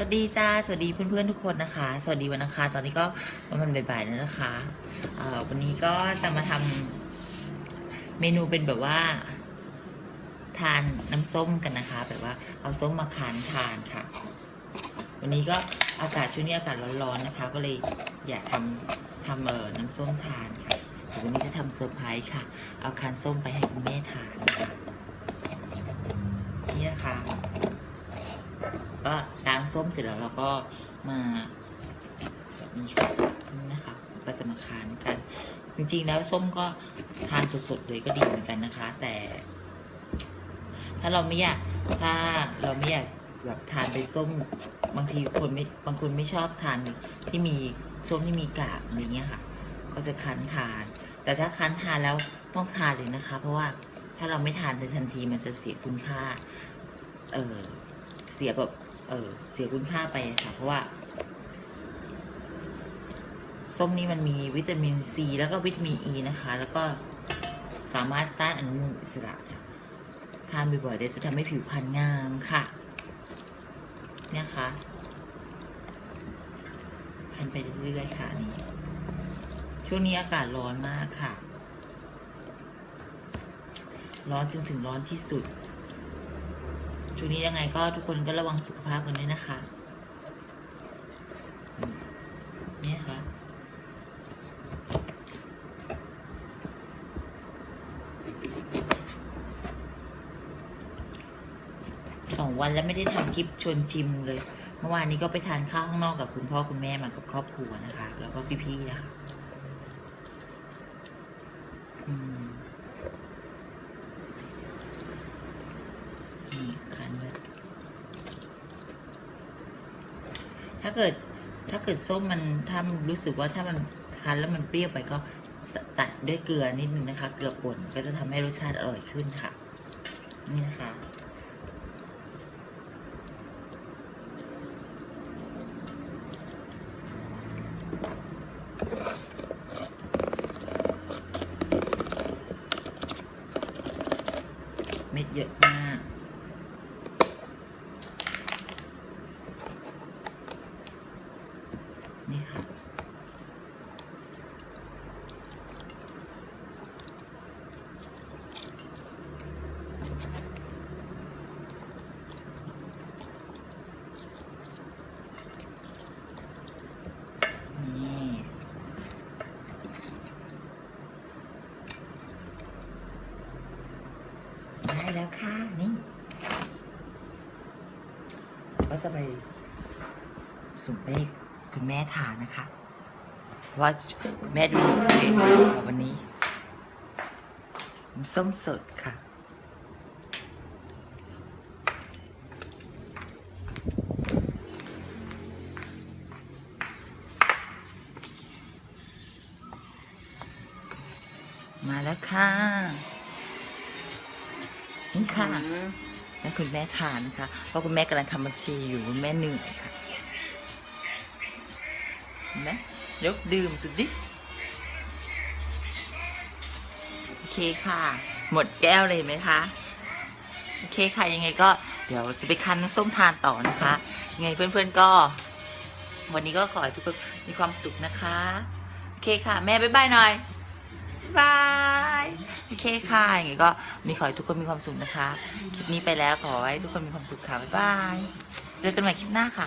สวัสดีจ้า สวัสดีเพื่อนๆทุกคนนะคะ สวัสดีวันอังคารตอนนี้ก็ประมาณบ่ายๆแล้วนะคะเอ่อวันนี้ก็จะมาทำเมนูเป็นแบบว่า ทานน้ำส้มกันนะคะ แบบว่าเอาส้มมาคานทานค่ะ วันนี้ก็อากาศช่วงนี้อากาศร้อนๆนะคะ ก็เลยอยากทำทำเออน้ำส้มทานค่ะวันนี้จะทำเซอร์ไพรส์ค่ะ เอาคานส้มไปให้คุณแม่ทานนะคะนี่นะคะก็ ส้มเสร็จแล้วเราก็มาแบบนี้นะคะก็จะมาคานกัน จริงๆแล้วส้มก็ทานสดๆเลยก็ดีเหมือนกันนะคะ แต่ ถ้าเราไม่อยากถ้าเราไม่อยากแบบทานเป็นส้มบางทีคนไม่บางคนไม่ชอบทานที่มีส้มที่มีกากอะไรเงี้ยค่ะ ก็จะคั้นทาน แต่ถ้าคั้นทานแล้วต้องทานเลยนะคะ เพราะว่าถ้าเราไม่ทานในทันทีมันจะเสียคุณค่า เออเสียแบบ เออเสียคุณค่าไปค่ะ เพราะว่าส้มนี่มันมีวิตามินซีแล้วก็วิตามินอ e ีนะคะ แล้วก็สามารถต้านอนุมูลอิสระทานบ่อยๆเดี๋ยวจะทำให้ผิวพรรณงามค่ะเนี่ยค่ะทานไปเรื่อยๆค่ะนนี่ช่วงนี้อากาศร้อนมากค่ะ ร้อนจนถึงร้อนที่สุด ช่วงนี้ยังไงก็ทุกคนก็ระวังสุขภาพกันด้วยนะคะ นี่ค่ะ สองวันแล้วไม่ได้ทำคลิปชวนชิมเลย เมื่อวานนี้ก็ไปทานข้าวข้างนอกกับคุณพ่อคุณแม่มากับครอบครัวนะคะ แล้วก็พี่ๆนะคะ อืมนี่คันเลย ถ้าเกิดถ้าเกิดส้มมันถ้ามันรู้สึกว่าถ้ามันคันแล้วมันเปรี้ยวไปก็ตัดด้วยเกลือนิดนึงนะคะ เกลือป่นก็จะทำให้รสชาติอร่อยขึ้นค่ะ นี่นะคะเม็ดเยอะมาก นี่ค่ะนี่ได้แล้วค่ะ นี่ก็จะไปสุ่มให้ คุณแม่ทานนะคะ เพราะว่าคุณแม่ดูเองค่ะวันนี้น้ำส้มสดค่ะมาแล้วค่ะนี่ค่ะให้คุณแม่ทานนะคะ เพราะคุณแม่กำลังทำบัญชีอยู่คุณแม่เหนื่อยค่ะเห็ นไหมยกดื่มสุดดิโอเคค่ะ หมดแก้วเลยไหมคะโอเคค่ะยังไงก็เดี๋ยวจะไปคั้นส้มทานต่อนะคะยังไงเพื่อนๆก็ วันนี้ก็ขอให้ทุกคนมีความสุขนะคะ โอเคค่ะ แม่บ๊ายบายหน่อยบายโอเคค่ะอย่างงี้ก็มีขอให้ทุกคนมีความสุขนะคะ คลิปนี้ไปแล้วขอให้ทุกคนมีความสุขค่ะ บ๊ายบาย เจอกันใหม่คลิปหน้าค่ะ